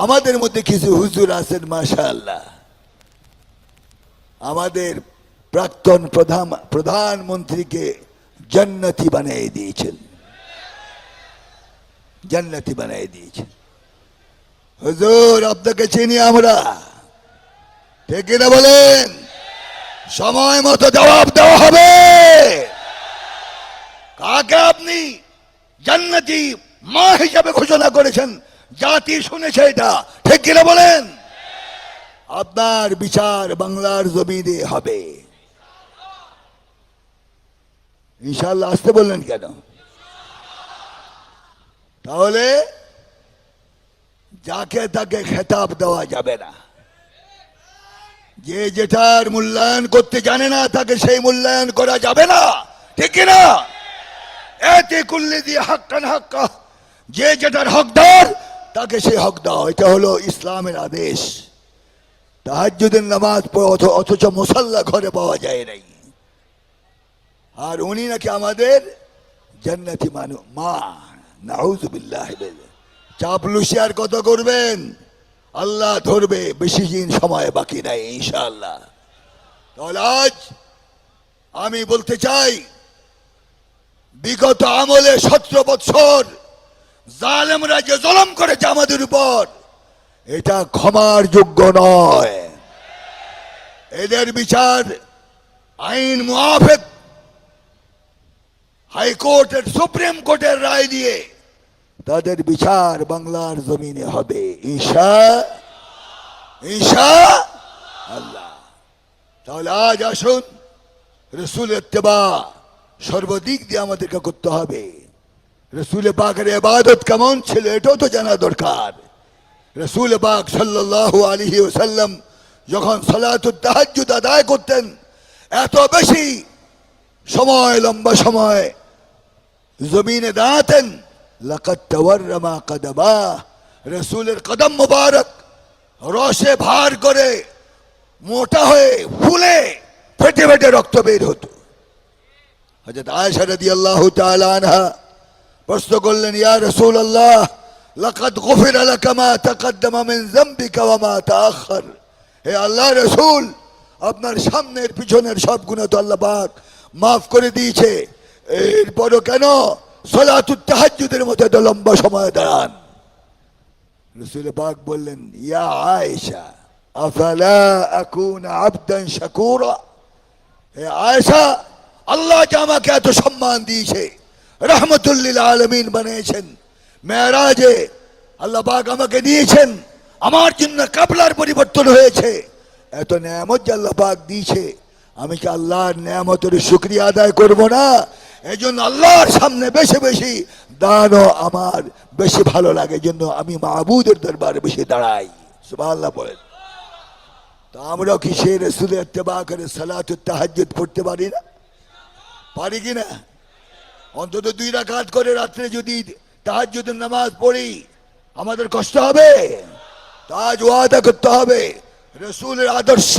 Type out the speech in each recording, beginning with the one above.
আমাদের মধ্যে কিছু হুজুর আছেন, মাশাআল্লাহ। আমাদের প্রাক্তন প্রধান, প্রধানমন্ত্রীকে জান্নাতি বানিয়ে দিয়েছেন। জান্নাতি বানিয়ে দিয়েছেন। হুজুর, আপনাকে চিনি আমরা? ঠিক না বলেন? সময় মতো জবাব দেওয়া হবে। কাকে আপনি জান্নাতি মা হিসাবে ঘোষণা করেছেন? জাতি শুনেছে এটা। ঠিক কিনা বলেন? আপনার বিচার বাংলার জমিনে হবে। ইনশাল্লাহ আসতে বললেন কেন? তাহলে যাকে তাকে খেতাব দেওয়া যাবে না। যে যেটার মূল্যায়ন করতে জানে না, তাকে সেই মূল্যায়ন করা যাবে না। ঠিক না এতে করলে দিয়ে হাক্কান হাক্কা। যে যেটার হকদার তাকে সেই হক দাও, এটা হলো ইসলামের আদেশ। তাহাজ্জুদের নামাজ পড়ে অথচ মুসাল্লা ঘরে পাওয়া যায় নাই। আর উনি নাকি আমাদের জান্নাতি মানু, মা নাউজুবিল্লাহ চাপলুসি আর কত করবেন? আল্লাহ ধরবে, বেশি দিন সময় বাকি নাই, ইনশাআল্লাহ। তাহলে আজ আমি বলতে চাই, বিগত আমলে সতেরো বৎসর জালেমরা যে জলম করেছে আমাদের উপর, এটা ক্ষমার যোগ্য নয়। এদের বিচার আইন মুআফেক। হাইকোর্টের, সুপ্রিম কোর্টের রায় দিয়ে তাদের বিচার বাংলার জমিনে হবে। ঈশা ঈশা আল্লাহ। তাহলে আজ আসুন রসুল এত্তেবা সর্বদিক দিয়ে আমাদেরকে করতে হবে। রসুল পাকের এবাদত কেমন ছিল এটাও তো জানা দরকার। রসুল পাক সাল্লাহ আলহি ওসাল্লাম যখন সালাতুল তাহাজ্জুদ আদায় করতেন, এত বেশি সময়, লম্বা সময় জমিনে দাঁড়াতেন লাকাত তাওয়াররামা কদমা, রসুলের কদম মুবারক রসে ভার করে মোটা হয়ে ফুলে ফেটে ফেটে রক্ত বের হতো। হজরত আয়েশা রাদিয়াল্লাহু তাআলা আনহা প্রশ্ন করলেন, ইয়া রাসূলুল্লাহ, লাকাদ গুফিরা লাকা মা তাকদ্দামা মিন যামবিকা ওয়া মা তাআখার হে আল্লাহ রাসূল, আপনার সামনের পিছনের সব গুনাহ তো আল্লাহ পাক মাফ করে দিয়েছে। এরপরও কেন সলাতুত তাহাজ্জুদের মধ্যে এত লম্বা সময় দাঁড়ান? রসুল পাক বললেন, ইয়া আয়েশা, আফালা আকুন আবদান শাকুরা? হে আয়েশা, আল্লাহ যে আমাকে এত সম্মান দিয়েছে। রহমতুল্লিল আলমিন বানিয়েছেন। মেয়েরাজে আল্লাহ পাক আমাকে দিয়েছেন। আমার জন্য কাবলার পরিবর্তন হয়েছে। এত নিয়ামত যে আল্লাহ পাক দিয়েছে। আমি কি আল্লাহর নিয়ামতের শুক্রিয়া আদায় করব না? এই জন্য আল্লাহর সামনে বেশি বেশি দানও আমার বেশি ভালো লাগে। জন্য আমি মাহবুদের দরবারে বেশি দাঁড়াই। সুবহানাল্লাহ বলেন। তা আমরা কি সে রসুলের তেবা করে সালাত তাহাজ্জুদ পড়তে পারি না? পারি কি না? অন্তত দুই রাকাত করে রাত্রে যদি তাহাজ্জুদের নামাজ পড়ি, আমাদের কষ্ট হবে? তাজ ওয়াদা করতে হবে। রসুলের আদর্শ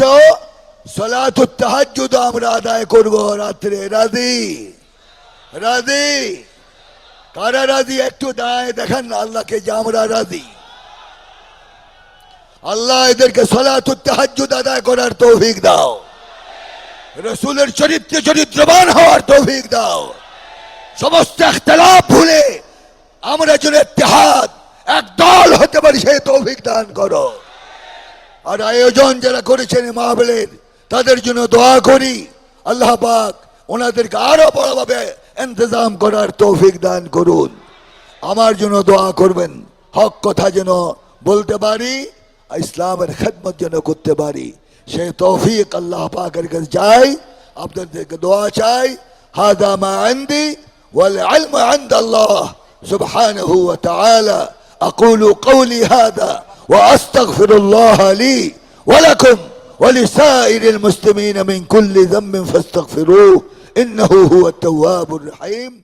সালাত তাহাজ্জুদ আমরা আদায় করব রাত্রে। রাজি? রাজি? কারা রাজি? একটু দাঁড়ায় দেখান না আল্লাহকে যে আমরা রাজি। আল্লাহ এদেরকে সলাতুত তাহাজ্জুদ আদায় করার তৌফিক দাও। রসুলের চরিত্রে চরিত্রবান হওয়ার তৌফিক দাও। সমস্ত ইখতিলাফ ভুলে আমরা যেন ইত্তেহাদ, এক দল হতে পারি সেই তৌফিক দান করো। আর আয়োজন যারা করেছেন মাহবিলের তাদের জন্য দোয়া করি। আল্লাহ পাক ওনাদেরকে আরও বড়ভাবে ইন্তজাম করার তৌফিক দান করুন। আমার জন্য দোয়া করবেন, হক কথা যেন বলতে পারি ইসলামের খেদমত যেন করতে পারি। সে তৌফিক আল্লাহ পাকের কাছে যাই আপনাদেরকে দোয়া চাই। হাদা মা আন্দি والعلم عند الله سبحانه وتعالى. أقول قولي هذا وأستغفر الله لي ولكم ولسائر المسلمين من كل ذنب فاستغفروه إنه هو التواب الرحيم.